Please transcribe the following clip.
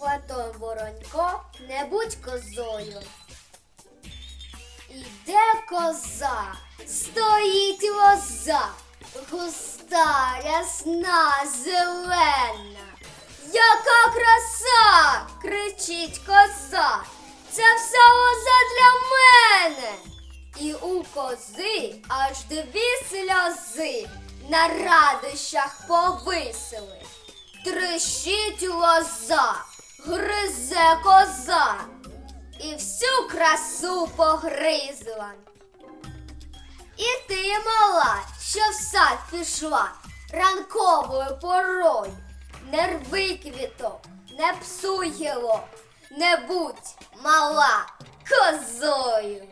Платон Воронько, не будь козою. Іде коза, стоїть лоза, густа, рясна, зелена. Яка краса! кричить коза. Це вся лоза для мене. І у кози аж дві сльози на радощах повисили. Трещить лоза, гризе коза і всю красу погризла. І ти, мала, що в сад пішла ранковою порою, не рви квіток, не псуй його, не будь мала козою.